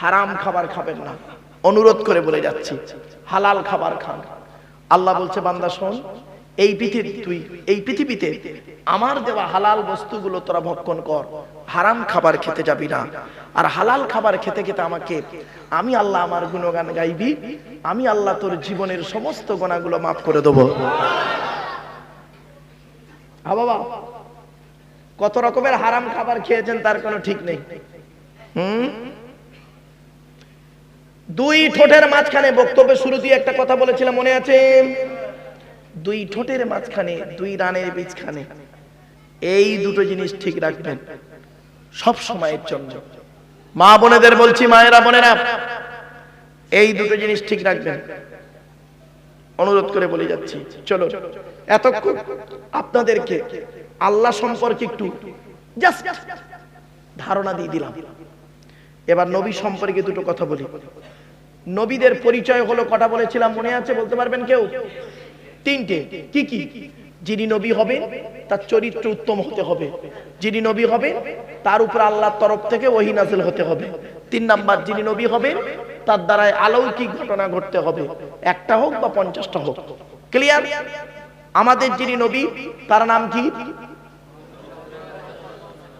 হারাম খাবার খাবেন না। অনুরোধ করে বলে যাচ্ছি, হালাল খাবার খান। আল্লাহ বলছে, বান্দা, শোন, এই পৃথিবী তুই, এই পৃথিবীতে আমার দেওয়া হালাল বস্তুগুলো তোরা ভক্ষণ কর। হারাম খাবার খেতে যাবি না। আর হালাল খাবার খেতে খেতে আমাকে, আমি আল্লাহ আমার গুণগান গাইবি, আমি আল্লাহ তোর জীবনের সমস্ত গোনাগুলো মাফ করে দেবো। হা বাবা, কত রকমের হারাম খাবার খেয়েছেন তার কোনো ঠিক নেই। হুম? দুই ঠোঁটের মাঝখানে বক্তব্য শুরু দিয়ে একটা কথা বলেছিলাম, মনে আছে? দুই ঠোঁটের মাঝখানে, দুই রানের বীজখানে। এই দুটো জিনিস ঠিক রাখবেন সব সময়ের জন্য। মা বোনেদের বলছি, মায়েরা বোনেরা, এই দুটো জিনিস ঠিক রাখবেন। অনুরোধ করে বলে যাচ্ছি। চলো, এতক্ষণ আপনাদেরকে আল্লাহ সম্পর্কে একটু ধারণা দিয়ে দিলাম। এবার নবী সম্পর্কে দুটো কথা বলি। নবীদের পরিচয় হলো কটা বলেছিলাম মনে আছে? বলতে পারবেন কেউ? তিনটে। কি কি? যিনি নবী হবেন, তার চরিত্র উত্তম হতে হবে। যিনি নবী হবেন, তার উপর আল্লাহর তরফ থেকে ওহি নাজিল হতে হবে। তিন নাম্বার, যিনি নবী হবেন, তার দ্বারাই আলৌকিক ঘটনা ঘটতে হবে। একটা হোক বা পঞ্চাশটা হোক। ক্লিয়ার আমাদের যিনি নবী, তার নাম কি?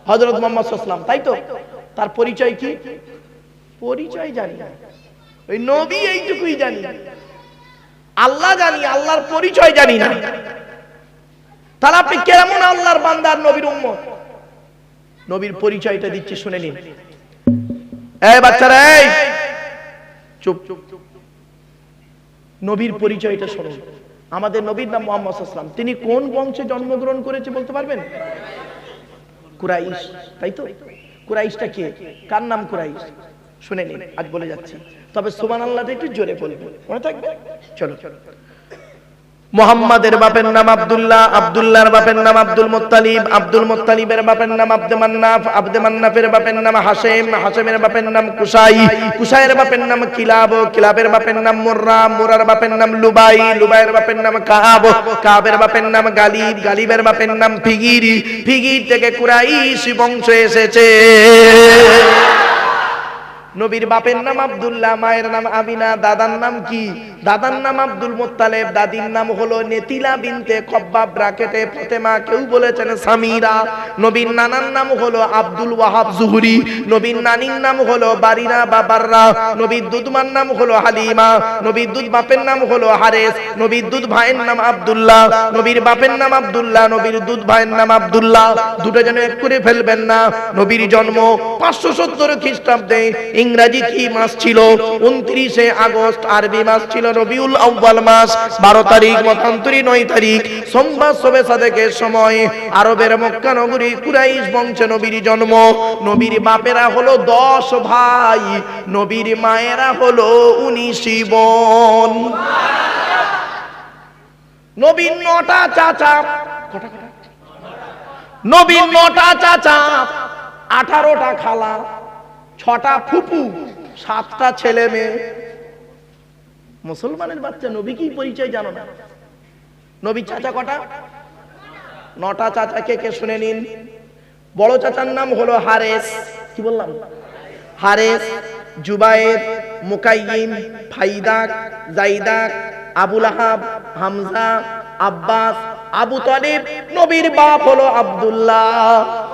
হজরত মোহাম্মদ তাই তো? তার পরিচয় কি? পরিচয় জানি না। ওই নবী এইটুকুই জানি। আল্লাহ জানি, আল্লাহর পরিচয় জানি না। তাহলে আপনি কেমন আল্লাহর বান্দার নবীর উম্মত? নবীর পরিচয়টা দিচ্ছি, শুনে নিন। এই বাচ্চারা, এই! চুপ চুপ নবীর পরিচয়টা আমাদের নবীর নাম মোহাম্মদ সাল্লাম তিনি কোন বংশে জন্মগ্রহণ করেছে বলতে পারবেন? কুরাইশ, তাই তো? কুরাইশটা কে? কার নাম কুরাইশ? শুনে নিন আজ বলে যাচ্ছি তবে সুবান আল্লাহটা একটু জোরে বলবেন মনে থাকবে চলো মোহাম্মদের বাপের নাম আব্দুল্লাহ আব্দুল্লাহর বাপের নাম আব্দুল মুত্তালিব আব্দুল মুত্তালিবের বাপের নাম আব্দে মান্নাফ আব্দে মান্নাফের বাপের নাম হাসেম হাসেমের বাপের নাম কুসাই কুসাইয়ের বাপের নাম কিলাব কিলাবের বাপের নাম মুর্রা মুরার বাপের নাম লুবাই লুবাইয়ের বাপের নাম কাহাব কাবের বাপের নাম গালিব গালিবের বাপের নাম ফিগিরি ফিগির থেকে কুরাইশ বংশ এসেছে নবীর বাপের নাম আব্দুল্লাহ, মায়ের নাম আমিনা, দাদার নাম কি? দাদার নাম আব্দুল মোত্তালেব, দাদির নাম হলো নেতিলা বিনতে কব্বাব ব্রাকেটে ফতেমা, কেউ বলেছেন সামিরা। নবীর নানার নাম হলো আব্দুল ওয়াহাব জুহুরি। নবীর নানির নাম হলো বারিনা বাবাররা। নবীর দুধমার নাম হলো হালিমা। নবীর দুধ বাপের নাম হলো হারেস। নবীর দুধ ভাইয়ের নাম আব্দুল্লাহ। নবীর বাপের নাম আব্দুল্লাহ, নবীর দুধ ভাইয়ের নাম আব্দুল্লাহ। দুটো যেন এক করে ফেলবেন না। নবীর জন্ম পাঁচশো সত্তর খ্রিস্টাব্দে ইংরাজি কি মাস ছিল? উনত্রিশে আগস্ট, আরবি মাস ছিল রবিউল আউ্বাল মাস, বারো তারিখ, মতান্তরী নয় তারিখ। সোমবার সবে সাদেকের সময়, আরবের মক্কা নগরী কুরাইশ বংশে নবীর জন্ম। নবীর বাপেরা হলো দশ ভাই, নবীর মায়েরা হলো উনিশ বোন। নবীর নটা চাচা। নবীর নটা চাচা। আঠারোটা খালা। ছটা ফুপু, সাতটা ছেলে মেয়ে। মুসলমানের বাচ্চা নবী কি পরিচয় জানো না? নবী চাচা কটা? নটা চাচা কে কে শুনে নিন? বড় চাচার নাম হলো হারেস। কি বললাম? হারেস, জুবায়ের মুকাইম ফাইদাক, জাইদাক, আবুল আহাব, হামজা, আব্বাস, আবু তালিব। নবীর বাপ হলো আব্দুল্লাহ।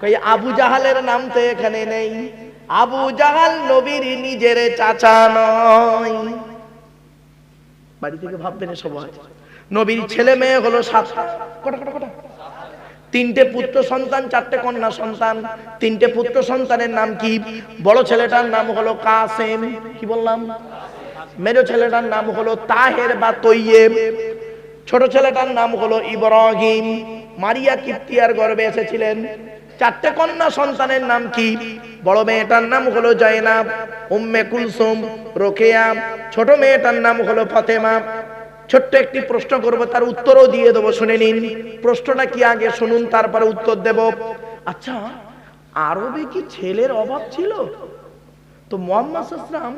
কই, আবু জাহালের নাম তো এখানে নেই। আবু জাহাল নবীর নিজের চাচা নয়। বাড়ি থেকে ভাববেন সবাই নবীর ছেলে মেয়ে হলো সাতটা কটা কটা কটা? তিনটে পুত্র সন্তান, চারটে কন্যা সন্তান। তিনটে পুত্র সন্তানের নাম কি? বড় ছেলেটার নাম হলো কাসেম। কি বললাম? মেজো ছেলেটার নাম হলো তাহের বা তৈয়েব। ছোট ছেলেটার নাম হলো ইব্রাহিম। মারিয়া কিপ্তিয়ার গর্বে এসেছিলেন। চারটে কন্যা সন্তানের নাম কি? বড় মেয়েটার নাম হলো জয়নাব, উম্মে কুলসুম, রোকেয়া, ছোট মেয়েটার নাম হলো ফাতেমা। ছোট্ট একটি প্রশ্ন করব, তার উত্তরও দিয়ে দেবো, শুনে নিন। প্রশ্নটা কি আগে শুনুন, তারপরে উত্তর দেব। আচ্ছা আরবে কি ছেলের অভাব ছিল? তো মোহাম্মদ ইসলাম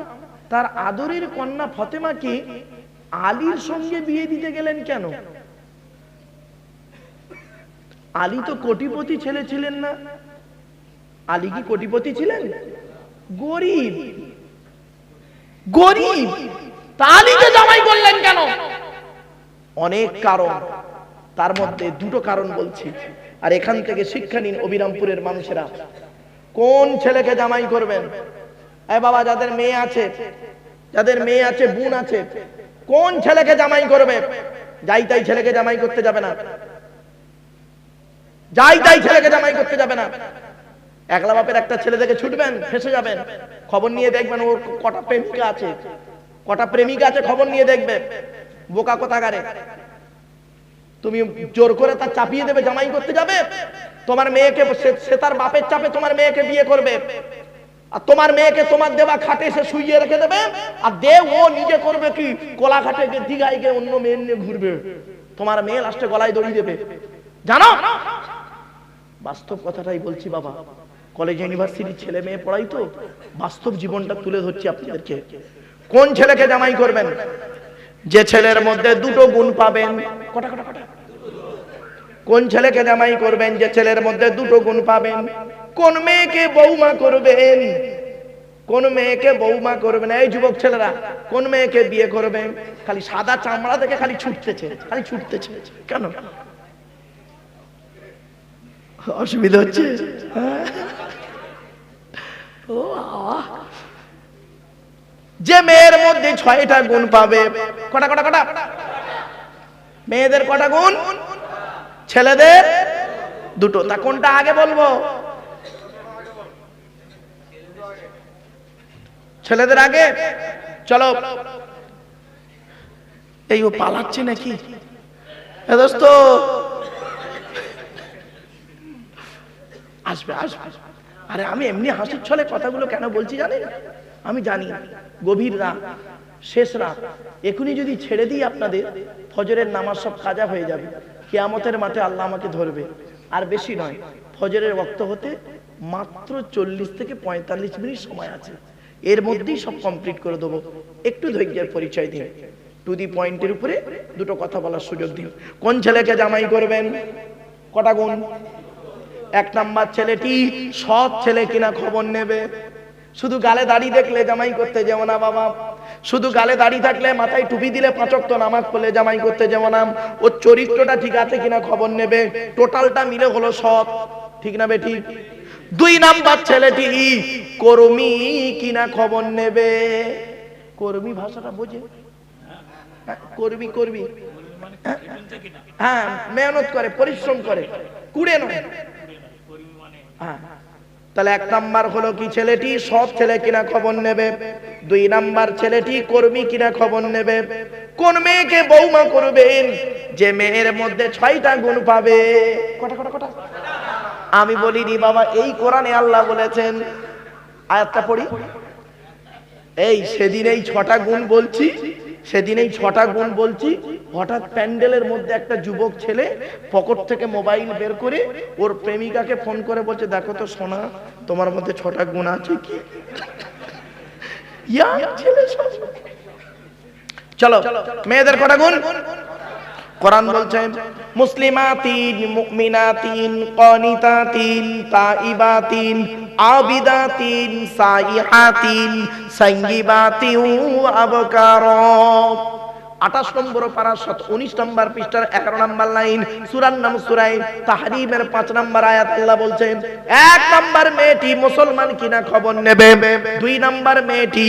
তার আদরের কন্যা ফতেমাকে আলীর সঙ্গে বিয়ে দিতে গেলেন কেন? আলী তো কোটিপতি ছেলে ছিলেন না। আলী কি কোটিপতি ছিলেন? গরিব। গরিব। তালিকে জামাই করলেন কেন? অনেক কারণ। তার মধ্যে দুটো কারণ বলছি। আর এখান থেকে শিক্ষা নিন অবিরামপুরের মানুষেরা। কোন ছেলেকে জামাই করবেন? এ বাবা, যাদের মেয়ে আছে, যাদের মেয়ে আছে, বোন আছে, কোন ছেলেকে জামাই করবে? যাই তাই ছেলেকে জামাই করতে যাবে না। যাই তাই ছেলেকে জামাই করতে যাবে না। একলা বাপের একটা ছেলে দেখে ছুটবেন, ফেসে যাবেন। খবর নিয়ে দেখবেন ওর কটা প্রেমিকা আছে। কটা প্রেমিকা আছে, খবর নিয়ে দেখবে। বোকা কোথাকারে। তুমি জোর করে তার চাপিয়ে দেবে, জামাই করতে যাবে। তোমার মেয়েকে, সে- তার বাপের চাপে তোমার মেয়েকে বিয়ে করবে। আর তোমার মেয়েকে তোমার দেওয়া খাটে সে শুইয়ে রেখে দেবে। আর দে, ও নিজে করবে কি? কোলা খাটে গিয়ে দীঘায় গিয়ে অন্য মেয়ে নিয়ে ঘুরবে। তোমার মেয়ে লাস্টে গলায় দড়ি দেবে। জানো? বাস্তব কথাটাই বলছি বাবা। কলেজ ইউনিভার্সিটির ছেলে মেয়ে পড়াই তো, বাস্তব জীবনটা তুলে ধরছি আপনাদেরকে। কোন ছেলেকে জামাই করবেন? যে ছেলের মধ্যে দুটো গুণ পাবেন। কটা কটা কটা? কোন ছেলেকে জামাই করবেন? যে ছেলের মধ্যে দুটো গুণ পাবেন। কোন মেয়েকে বৌমা করবেন? কোন মেয়েকে বৌমা করবেন? এই যুবক ছেলেরা, কোন মেয়েকে বিয়ে করবেন? খালি সাদা চামড়া থেকে খালি ছুটতেছে খালি ছুটতেছে। কেন? অসুবিধা হচ্ছে? হ্যাঁ? ও। যে মেয়ের মধ্যে ছয়টা গুণ পাবে কটা কটা কটা? মেয়েদের কটা গুণ? ছেলেদের দুটো। তা কোনটা আগে বলব? ছেলেদের আগে? চলো। এই ও পালাচ্ছে নাকি? দোস্ত আসবে আসবে। আরে আমি এমনি হাসির ছলে কথাগুলো কেন বলছি জানেন? আমি জানি, গভীর রাত, শেষ রাত। এখনই যদি ছেড়ে দিই আপনাদের, ফজরের নামাজ সব কাজা হয়ে যাবে। কেয়ামতের মাঠে আল্লাহ আমাকে ধরবে। আর বেশি নয়, ফজরের রক্ত হতে মাত্র চল্লিশ থেকে পঁয়তাল্লিশ মিনিট সময় আছে। এর মধ্যেই সব কমপ্লিট করে দেবো। একটু ধৈর্যের পরিচয় দিন। টু দি পয়েন্টের উপরে দুটো কথা বলার সুযোগ দিন। কোন ছেলেকে জামাই করবেন? কটা গুণ? এক নাম্বার ছেলেটি সৎ ছেলে কিনা খবর নেবে? শুধু গালে দাড়ি দেখলে জামাই করতে যেও না বাবা। শুধু গালে দাড়ি থাকলে মাথায় টুপি দিলে পাঁচক তো নামাজ পড়লে জামাই করতে যেও না। ওর চরিত্রটা ঠিক আছে কিনা খবর নেবে? টোটালটা মিলে হলো সৎ। ঠিক না বেটি? দুই নাম্বার ছেলেটি কর্মী কিনা খবর নেবে? কর্মী ভাষাটা বোঝে। হ্যাঁ, কর্মী কর্মী। হ্যাঁ, হ্যাঁ মেহনত করে পরিশ্রম করে। কুড়ে নয়। তাহলে এক নাম্বার হলো কি ছেলেটি? সৎ ছেলে কিনা খবর নেবে। দুই নাম্বার ছেলেটি কর্মী কিনা খবর নেবে। কোন মেয়েকে বৌমা করবেন? যে মেয়ের মধ্যে ছয়টা গুণ পাবে। আমি বলিনি বাবা, এই কোরআনে আল্লাহ বলেছেন। আয়াতটা পড়ি। এই সেদিন এই ছটা গুণ বলছি। সেদিন এই ছটা গুণ বলছি হঠাৎ প্যান্ডেলের মধ্যে একটা যুবক ছেলে পকেট থেকে মোবাইল বের করে ওর প্রেমিকাকে ফোন করে বলছে দেখো তো সোনা তোমার মধ্যে ছটা গুণ আছে কি? ইয়া ছেলে চলো। মেয়েদের কটা গুণ? কোরআন বলছেন মুসলিমাতিন মুমিনাতিন কনিতাতিন তাইবাতিন আবিদাতিন সাইহাতিন সঙ্গীবাতিউ আবকার। আঠাশ নম্বর পারা শত উনিশ নম্বর পৃষ্ঠার এগারো নম্বর লাইন সুরার নাম সুরাই, তাহারিমের পাঁচ নম্বর আয়াত আল্লাহ বলছেন, এক নম্বর মেয়েটি মুসলমান কিনা খবর নেবে? দুই নম্বর মেয়েটি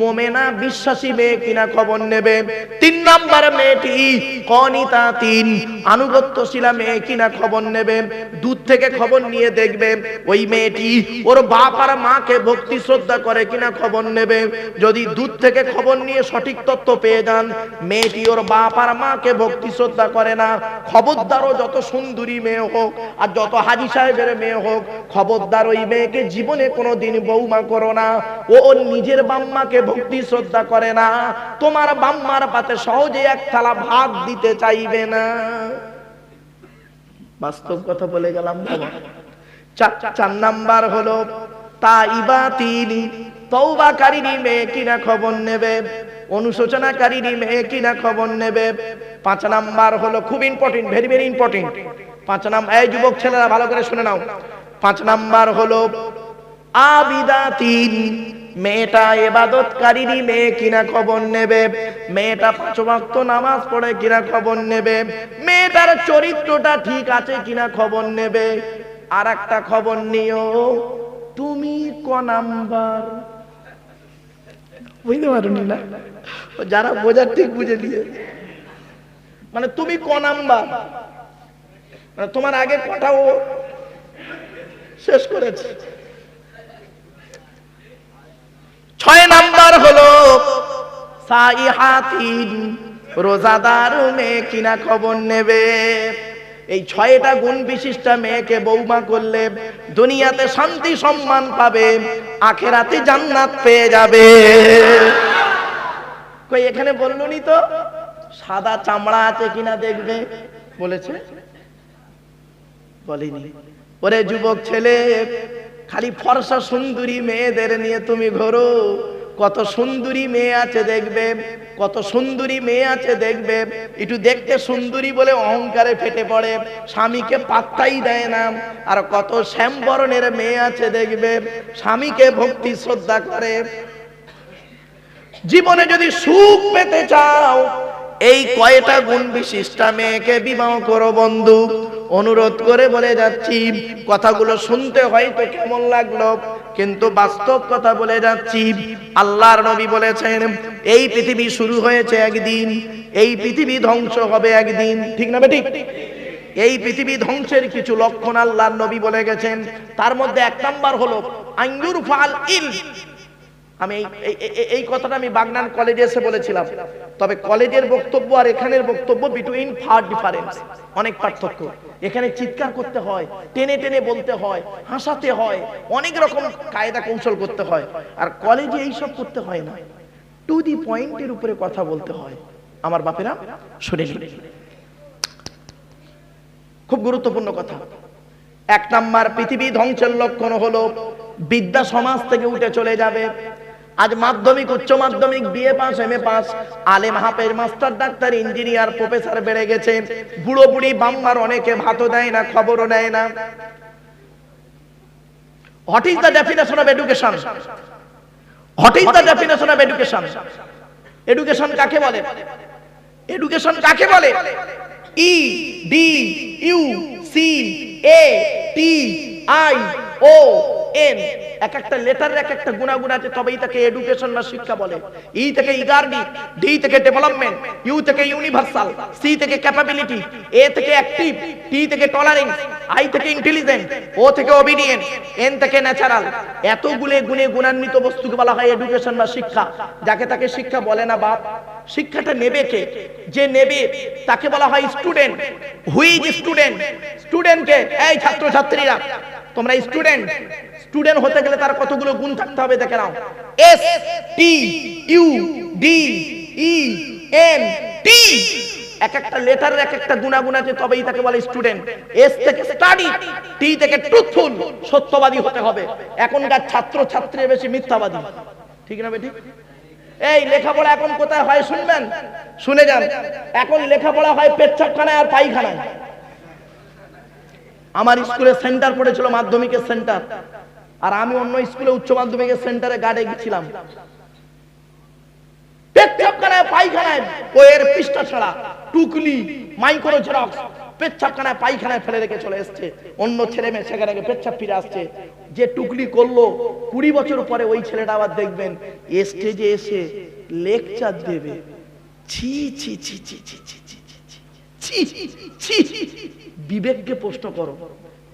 মোমেনা বিশ্বাসী মেয়ে কিনা খবর নেবে? তিন নম্বর মেয়েটি কনিতা তিন, আনুগত্যশীলা মেয়ে কিনা খবর নেবে? দূর থেকে খবর নিয়ে দেখবে, ওই মেয়েটি ওর বাপ আর মাকে ভক্তি শ্রদ্ধা করে কিনা খবর নেবে? যদি দূর থেকে খবর নিয়ে সঠিক তথ্য পেয়ে যান মেয়েটি ওর বাপ আর মাকে ভক্তি শ্রদ্ধা করে না। খবরদারও যত সুন্দরী মেয়ে হোক আর যত হাজি সাহেবের মেয়ে হোক, খবরদার ওই মেয়েকে জীবনে কোনো দিন বৌমা করো না। ও ওর নিজের বাম্মাকে ভক্তি শ্রদ্ধা করে না। তোমার বাম্মার পাতে সহজে এক থালা ভাত দিতে চাইবে না। বাস্তব কথা বলে গেলাম বাবা চার নাম্বার হলো, তাইবা তিনি তৌবাকারী মেয়ে কিনা খবর নেবে। অনুশোচনাকারী মেয়ে কিনা খবর নেবে? পাঁচ নাম্বার হলো খুব ইম্পর্টেন্ট ভেরি ভেরি ইম্পর্টেন্ট পাঁচ নাম্বার এই যুবক ছেলেরা ভালো করে শুনে নাও। পাঁচ নাম্বার হলো আবিদাতিন, মেয়েটা এবাদতকারীরই মেয়ে কিনা খবর নেবে? মেয়েটা পাঁচ ওয়াক্ত নামাজ পড়ে কিনা খবর নেবে? মেয়েটার চরিত্রটা ঠিক আছে কিনা খবর নেবে? আর একটা খবর নিও, তুমি ক নাম্বার? বুঝতে পারোনি না যারা বোঝার ঠিক বুঝে দিয়ে মানে তুমি ক মানে তোমার আগে কটা ও শেষ করেছে। ছয় নাম্বার হলো রোজাদার কিনা খবর নেবে। এই ছয়টা গুণ বিশিষ্ট মেয়েকে বৌমা করলে দুনিয়াতে শান্তি সম্মান পাবে, আখেরাতে জান্নাত পেয়ে যাবে। কই, এখানে বললুনি তো, সাদা চামড়া আছে কিনা দেখবে? বলেছে। বলিনি। ওরে যুবক ছেলে, খালি ফর্সা সুন্দরী মেয়েদের নিয়ে তুমি ঘোরো। কত সুন্দরী মেয়ে আছে দেখবে, কত সুন্দরী মেয়ে আছে দেখবে। একটু দেখতে সুন্দরী বলে অহংকারে ফেটে পড়ে, স্বামীকে পাত্তাই দেয় না। আর কত শ্যামবরণের মেয়ে আছে দেখবে, স্বামীকে ভক্তি, শ্রদ্ধা করে। জীবনে যদি সুখ পেতে চাও এই কয়টা গুণ বিশিষ্টা? মেয়েকে বিবাহ করো বন্ধু। অনুরোধ করে বলে যাচ্ছি, কথাগুলো শুনতে হয়তো কেমন লাগল, কিন্তু বাস্তব কথা বলে যাচ্ছি, আল্লাহর নবী বলেছেন, এই পৃথিবী শুরু হয়েছে একদিন, এই পৃথিবী ধ্বংস হবে একদিন। ঠিক না বেঠিক? এই পৃথিবী ধ্বংসের কিছু লক্ষণ আল্লাহর নবী বলে গেছেন। তার মধ্যে এক নাম্বার হলো আঙ্গুর ফাল ইল আমি এই- কথাটা আমি বাগনান কলেজে এসে বলেছিলাম। তবে কলেজের বক্তব্য আর এখানের বক্তব্য বিটুইন ফার ডিফারেন্স অনেক পার্থক্য। এখানে চিৎকার করতে হয়, টেনে টেনে বলতে হয়, হাসাতে হয়, অনেক রকম কায়দা কৌশল করতে হয়। আর কলেজে এইসব করতে হয় না। টু দি পয়েন্টের উপরে কথা বলতে হয়। আমার বাপেরা, শুনে নিন। খুব গুরুত্বপূর্ণ কথা। এক নাম্বার, পৃথিবী ধ্বংসের লক্ষণ হলো বিদ্যা সমাজ থেকে উঠে চলে যাবে। আজ মাধ্যমিক, উচ্চ মাধ্যমিক B A pass M A pass. আলেম হাফেজ, মাস্টার ডাক্তার, ইঞ্জিনিয়ার, প্রফেসর বেড়ে গেছে। বুড়ো বুড়ি বাম্মার অনেকে ভাতও দেয় না, খবরও নেয় না। What is the definition of education what is the definition of education education কাকে বলে? এডুকেশন কাকে বলে? E D U C A T I O N এক একটা লেটারের এক একটা গুণাগুণ আছে, তবেই তাকে এডুকেশন বা শিক্ষা বলে। ই থেকে ইগার্ডি ডি থেকে ডেভেলপমেন্ট ইউ থেকে ইউনিভার্সাল সি থেকে ক্যাপাবিলিটি এ থেকে অ্যাক্টিভ টি থেকে টলারেন্স আই থেকে ইন্টেলিজেন্ট ও থেকে ওবিডিয়েন্ট এন থেকে ন্যাচারাল এতগুলো গুণে গুণান্বিত বস্তুকে বলা হয় এডুকেশন বা শিক্ষা। যাকে তাকে শিক্ষা বলে না বাপ, শিক্ষাটা নেবে কে? যে নেবে, তাকে বলা হয় স্টুডেন্ট হুইজ স্টুডেন্ট স্টুডেন্টকে এই ছাত্র ছাত্রীরা তোমরা স্টুডেন্ট স্টুডেন্ট হতে গেলে তার কতগুলো গুণ থাকতে হবে দেখে নাও। S T U D E N T এক একটা লেটারের এক একটা গুণাগুণ আছে, তবেই তাকে বলে স্টুডেন্ট এস থেকে স্টাডি টি থেকে ট্রুথফুল সত্যবাদী হতে হবে। এখনকার ছাত্র ছাত্রী বেশি মিথ্যাবাদী। ঠিক না বেঠিক এই লেখাপড়া এখন কোথায় হয় শুনবেন? শুনে যান। এখন লেখাপড়া হয় পেচ্ছাপখানায় আর পায়খানায়। আমার স্কুলে সেন্টার পড়েছিল, মাধ্যমিকের সেন্টার আর আমি অন্য স্কুলে উচ্চ মাধ্যমিকের সেন্টারে গার্ডে গেছিলাম কুড়ি বছর পরে ওই ছেলেটা আবার দেখবেন এসে লেকচার দেবে ছি ছি ছি ছি ছি ছি ছি ছি ছি বিবেককে প্রশ্ন করো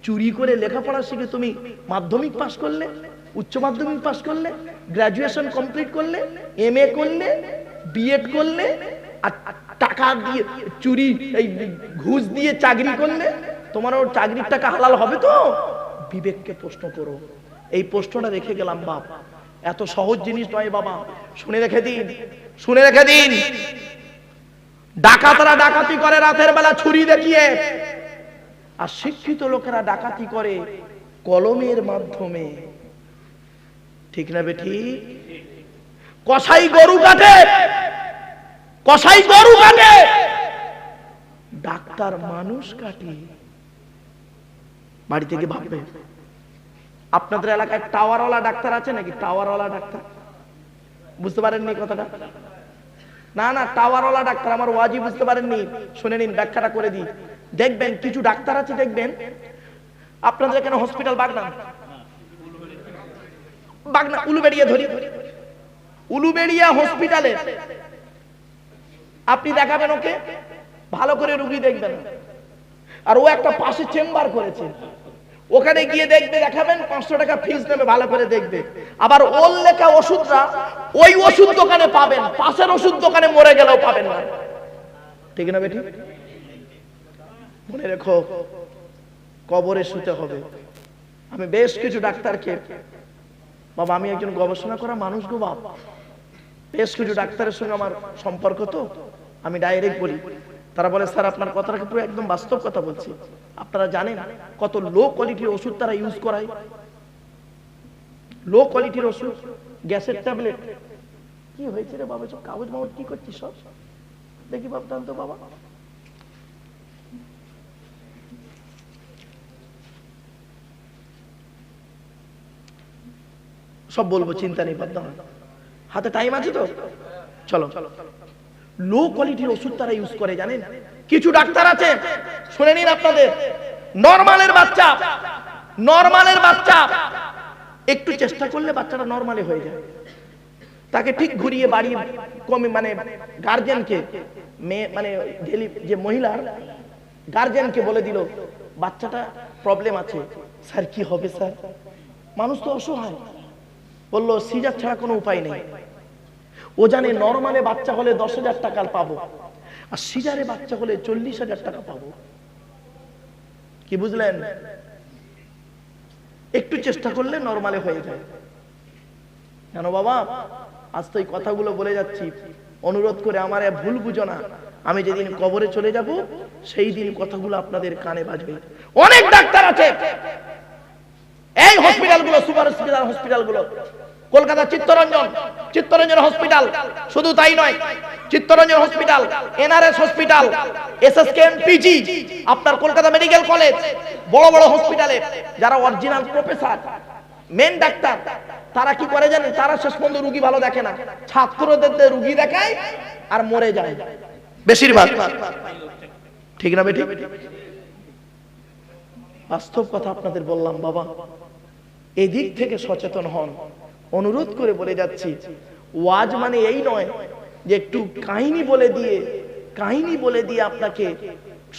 চুরি করে লেখাপড়া শিখে তুমি মাধ্যমিক পাশ করলে, উচ্চ মাধ্যমিক পাশ করলে গ্রাজুয়েশন কমপ্লিট করলে এম করলে বিএড করলে, আর টাকা দিয়ে চুরি, এই ঘুষ দিয়ে চাকরি করলে তোমার ওর চাকরির টাকা হালাল হবে তো? বিবেককে প্রশ্ন করো। এই প্রশ্নটা রেখে গেলাম বাপ। এত সহজ জিনিস নয় বাবা। শুনে রেখে দিন, শুনে রেখে দিন। ডাকাতরা ডাকাতি করে রাতের বেলা ছুরি দেখিয়ে আর শিক্ষিত লোকেরা ডাকাতি করে কলমের মাধ্যমে। ঠিক না বেঠি? কসাই গরু কাটে! কসাই গরু কাটে! ডাক্তার মানুষ কাটে। বাড়ি থেকে ভাববে, আপনাদের এলাকায় টাওয়ারওয়ালা ডাক্তার আছে নাকি? টাওয়ারওয়ালা ডাক্তার? বুঝতে পারেননি কথাটা? না না, টাওয়ারওয়ালা ডাক্তার, আমার ওয়াজি বুঝতে পারেননি। শুনে নিন, ব্যাখ্যাটা করে দিই। দেখবেন, কিছু ডাক্তার আছে দেখবেন, আপনাদের এখানে হসপিটাল বাগনা বাগনা, উলুবেড়িয়া ধরি। উলুবেড়িয়া হসপিটালে আপনি দেখাবেন ওকে, ভালো করে রুগী দেখবেন। আর ও একটা পাশে চেম্বার করেছে। ওখানে গিয়ে দেখবে, দেখাবেন, পাঁচশো টাকা ফিস নেবে, ভালো করে দেখবে। আবার ওর লেখা ওষুধটা ওই ওষুধ দোকানে পাবেন, পাশের ওষুধ দোকানে মরে গেলেও পাবেন না। ঠিক না বেটি? মনে রেখো, কবরে শুতে হবে। আমি বেশ কিছু ডাক্তারকে, বাবা, আমি একজন গবেষণা করা মানুষ গো বাপ। বেশ কিছু ডাক্তারের সঙ্গে আমার সম্পর্ক তো, আমি ডাইরেক্ট বলি। তারা বলে, স্যার, আপনার কথাটা পুরো একদম বাস্তব কথা বলছি। আপনারা জানেন কত লো কোয়ালিটির ওষুধ তারা ইউজ করায়? লো কোয়ালিটির ওষুধ, গ্যাসের ট্যাবলেট। কি হয়েছে রে বাবা সব কাগজ মাগজ কি করছিস সব? দেখি ভাবতাম তো বাবা। সব বলব, চিন্তা নেই ভাবতাম হাতে টাইম আছে তো? চলো। লো কোয়ালিটির ওষুধ তারা ইউজ করে, জানেন? কিছু ডাক্তার আছে, শুনে নিন আপনাদের। নর্মালের বাচ্চা নর্মালের বাচ্চা। একটু চেষ্টা করলে বাচ্চাটা নরমালি হয়ে যায়। তাকে ঠিক ঘুরিয়ে বাড়ি কমে মানে গার্জেনকে মেয়ে মানে ডেলি যে মহিলার গার্জেনকে বলে দিল, বাচ্চাটা প্রবলেম আছে। স্যার কি হবে স্যার মানুষ তো অসহায়। বলল, সিজার ছাড়া কোনো উপায় নেই। ও জানে নর্মালে বাচ্চা হলে দশ হাজার টাকা পাবো। আর সিজারে বাচ্চা হলে চল্লিশ হাজার টাকা পাবো। কি বুঝলেন? একটু চেষ্টা করলে নর্মালে হয়ে যায়। কেন বাবা? আজ তো এই কথাগুলো বলে যাচ্ছি। অনুরোধ করে আমার ভুল বুঝো না। আমি যেদিন কবরে চলে যাব, সেই দিন কথাগুলো আপনাদের কানে বাজবে। অনেক ডাক্তার আছে। এই হসপিটালগুলো সুপার হসপিটাল হসপিটালগুলো কলকাতা চিত্তরঞ্জন চিত্তরঞ্জন হসপিটাল শুধু তাই নয় Chittaranjan hospital NRS hospital SSKM PG আপনার কলকাতা মেডিকেল কলেজ বড় বড় হসপিটালে যারা অরিজিনাল প্রফেসর মেন ডাক্তার তারা কি করে জানেন? তারা শেষ পর্যন্ত রুগী ভালো দেখে না। ছাত্রদের রুগী দেখায় আর মরে যায়। বেশিরভাগ। ঠিক না বেটি বাস্তব কথা আপনাদের বললাম, বাবা। এই দিক থেকে সচেতন হন। অনুরোধ করে বলে যাচ্ছি, ওয়াজ মানে এই নয় যে একটু কাহিনী বলে দিয়ে, কাহিনী বলে দিয়ে আপনাকে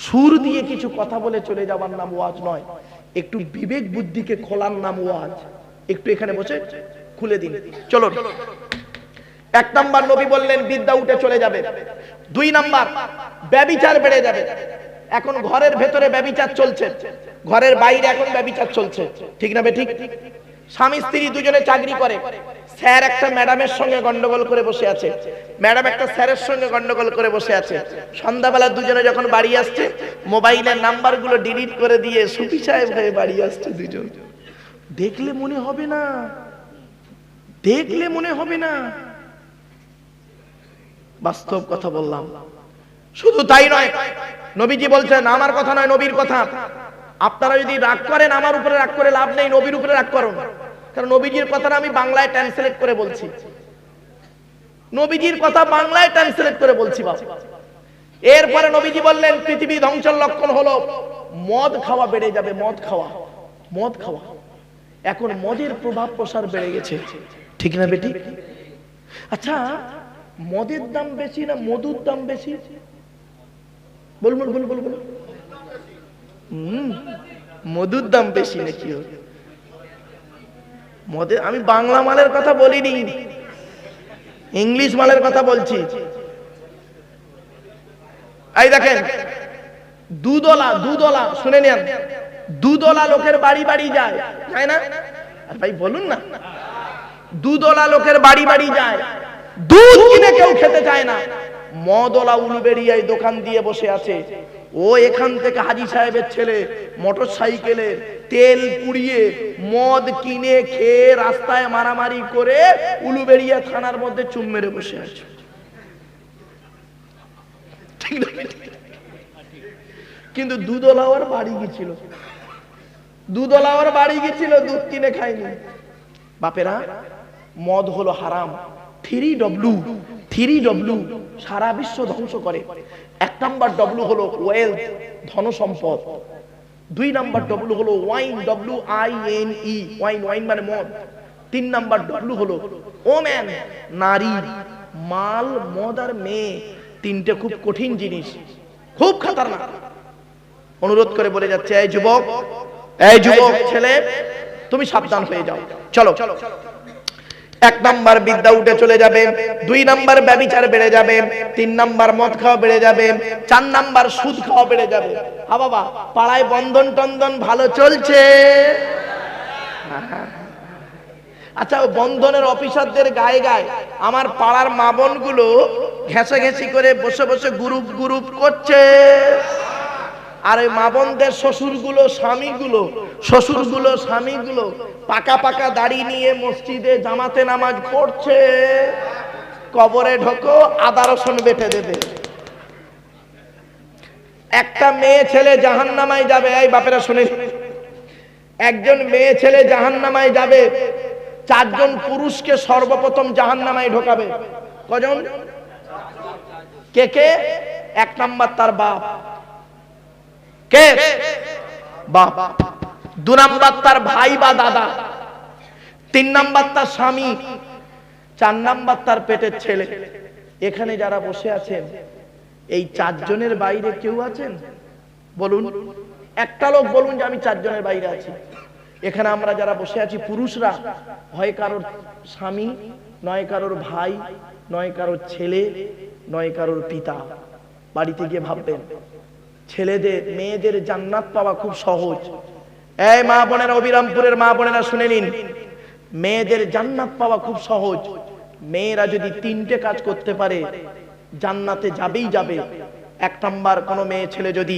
সুর দিয়ে কিছু কথা বলে চলে যাবার নাম ওয়াজ নয়। একটু বিবেক বুদ্ধিকে খোলার নাম ওয়াজ। একটু এখানে বসে খুলে দিন। চলো এক নাম্বার নবী বললেন, বিদ্যা উঠে চলে যাবে। দুই নাম্বার, ব্যবিচার বেড়ে যাবে। এখন ঘরের ভেতরে ব্যবিচার চলছে। ঘরের বাইরে এখন ব্যবিচার চলছে। ঠিক না ঠিক? স্বামী, স্ত্রী দুজনে চাকরি করে। স্যার একটা ম্যাডামের সঙ্গে গন্ডগোল করে বসে আছে। ম্যাডাম একটা স্যারের সঙ্গে গন্ডগোল করে বসে আছে। সন্ধ্যাবেলা দুজনে যখন বাড়ি আসছে, মোবাইলের নাম্বারগুলো ডিলিট করে দিয়ে সুফি সাহেব হয়ে বাড়ি আসছে দুজন। দেখলে মনে হবে না। দেখলে মনে হবে না। বাস্তব কথা বললাম। শুধু তাই নয়, নবীজি বলছেন, আমার কথা নয়, নবীর কথা। আপনারা যদি রাগ করেন, আমার উপরে রাগ করে লাভ নেই, নবীর উপরে রাগ করুন। কারণ নবীজির কথাটা আমি বাংলায় ট্রান্সলেট করে বলছি। নবীজির কথা বাংলায় ট্রান্সলেট করে বলছি বাবা। এরপরে নবীজি বললেন, পৃথিবী ধ্বংসের লক্ষণ হলো, মদ খাওয়া বেড়ে যাবে, মদ খাওয়া মদ খাওয়া। এখন মদের প্রভাব প্রসার বেড়ে গেছে। ঠিক না বেটি? আচ্ছা মদের দাম বেশি না মধুর দাম বেশি? বলুন বলুন বলুন বলুন। মধুর দাম বেশি নাকি? মদের আমি বাংলা মালের কথা বলিনি। ইংলিশ মালের কথা বলছি। এই দেখেন, দুদলা দুদলা, শুনে নেন। দুদলা লোকের বাড়ি বাড়ি যায় যায় না? আর ভাই, বলুন না। দুদলা লোকের বাড়ি বাড়ি যায়, দুধ কিনে কেউ খেতে চায় না। মদলা উলুবেড়িয়ায় দোকান দিয়ে বসে আছে। ও এখান থেকে হাজি সাহেবের ছেলে মোটর সাইকেলে তেল পুড়িয়ে মদ কিনে খেয়ে রাস্তায় মারামারি করে উলুবেড়িয়া থানার মধ্যে চুম মেরে বসে আছে? কিন্তু দুদলা ওর বাড়ি গেছিল। ওর বাড়ি গেছিল, দুধ কিনে খায়নি। বাপেরা, মদ হলো হারাম। থ্রি ডব্লু থ্রি ডব্লু সারা বিশ্ব ধ্বংস করে। এক নাম্বার ডব্লু হলো ওয়েলথ ধন সম্পদ দুই নাম্বার ডব্লু হলো wine W I N E wine wine মানে মদ। তিন নাম্বার ডব্লু হলো ওম্যান নারী। মাল মদ আর মেয়ে তিনটে খুব কঠিন জিনিস। খুব খাতারনাক। অনুরোধ করে বলে যাচ্ছে এই যুবক এই যুবক ছেলে তুমি সাবধান হয়ে যাও। চলো চলো। এক নাম্বার বিদ্যা উঠে চলে যাবে, দুই নাম্বার ব্যবিচার বেড়ে যাবে, তিন নাম্বার মদ খাওয়া বেড়ে যাবে, চার নাম্বার সুদ খাওয়া বেড়ে যাবে। হা বাবা, পাড়ায় বন্ধন টন্দন ভালো চলছে? আচ্ছা বন্ধনের অফিসারদের গায়ে গায়ে আমার পাড়ার মা বোনগুলো ঘেঁষে ঘেঁষি করে বসে বসে গ্রুপ গ্রুপ করছে। আর ওই মা বোনদের শ্বশুরগুলো, স্বামীগুলো শ্বশুরগুলো, স্বামীগুলো পাকা পাকা দাড়ি নিয়ে মসজিদে জামাতে নামাজ পড়ছে। কবরে ঢোকো, আদা রসুন বেটে দেবে। একটা মেয়ে ছেলে জাহান জাহান্নামায় যাবে, এই বাপেরা শুনে। একজন মেয়ে ছেলে জাহান জাহান্নামায় যাবে, চারজন পুরুষকে সর্বপ্রথম জাহান জাহান্নামায় ঢোকাবে। কজন? কে কে? এক নাম্বার তার বাপ। কে? বাপ। দু নাম্বার তার ভাই বা দাদা। তিন নাম্বার তার স্বামী। চার নাম্বার তার পেটের ছেলে। এখানে যারা বসে আছেন, এই চারজনের বাইরে কেউ আছেন? বলুন। একটা লোক বলুন যে, আমি চারজনের বাইরে আছি। এখানে আমরা যারা বসে আছি, পুরুষরা, হয় কারোর স্বামী, নয় কারোর ভাই, নয় কারোর ছেলে, নয় কারোর পিতা। বাড়িতে গিয়ে ভাববেন ছেলেদের, মেয়েদের জান্নাত পাওয়া খুব সহজ। এই মা বোনেরা অবিরামপুরের মা বোনেরা শুনে নিন। মেয়েদের জান্নাত পাওয়া খুব সহজ। মেয়েরা যদি তিনটে কাজ করতে পারে, জান্নাতে যাবেই যাবে। এক নাম্বার, কোনো মেয়ে ছেলে যদি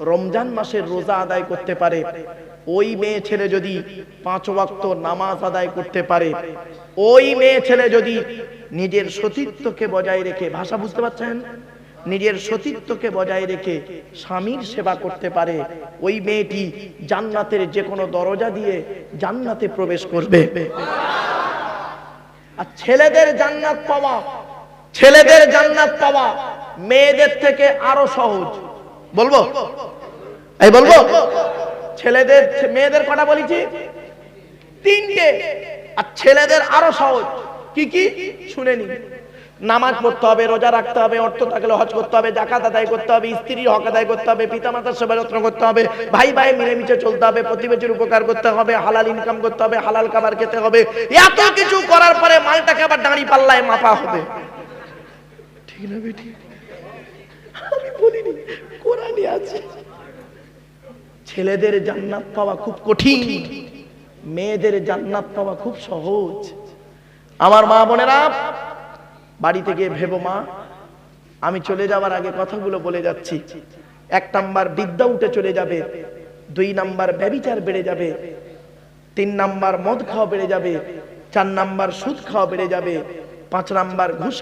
রমজান মাসের রোজা আদায় করতে পারে, ওই মেয়ে ছেলে যদি পাঁচ ওয়াক্ত নামাজ আদায় করতে পারে, ওই মেয়ে ছেলে যদি নিজের সতীত্বকে বজায় রেখে, ভাষা বুঝতে পারছেন? নিজের সতীত্বকে বজায় রেখে স্বামীর সেবা করতে পারে, ওই মেয়েটি জান্নাতের যে কোনো দরজা দিয়ে জান্নাতে প্রবেশ করবে। আর ছেলেদের জান্নাত পাওয়া, ছেলেদের জান্নাত পাওয়া মেয়েদের থেকে আরও সহজ। বলব? এই বলব? ছেলেদের, মেয়েদের কটা বলেছি? তিনটে। আর ছেলেদের আরও সহজ। কি কি? শুনে নি নামাজ পড়তে হবে, রোজা রাখতে হবে, অর্থ থাকলে হজ করতে হবে জাকাত আদায় করতে হবে, স্ত্রীর হক আদায় করতে হবে, পিতামাতার সেবা যত্ন করতে হবে, ভাই ভাই মিলেমিশে চলতে হবে, প্রতিবেশীর উপকার করতে হবে, হালাল ইনকাম করতে হবে, হালাল খাবার খেতে হবে, এত কিছু করার পরে মালটাকে আবার দাঁড়ি পাল্লায় মাপা হবে। ঠিক না বেটি? আমি বলিনি, কোরআনই আছে। ছেলেদের জান্নাত পাওয়া খুব কঠিন, মেয়েদের জান্নাত পাওয়া খুব সহজ। আমার মা বোনেরা বাড়ি গিয়ে ভেবো মা, আমি চলে যাওয়ার আগে কথাগুলো বলে যাচ্ছি। এক নাম্বার বিদ্যা উঠে চলে যাবে, দুই নাম্বার ব্যবিচার বেড়ে যাবে, তিন নাম্বার মদ খাওয়া বেড়ে যাবে, চার নাম্বার সুদ খাওয়া বেড়ে যাবে, পাঁচ নাম্বার ঘুষ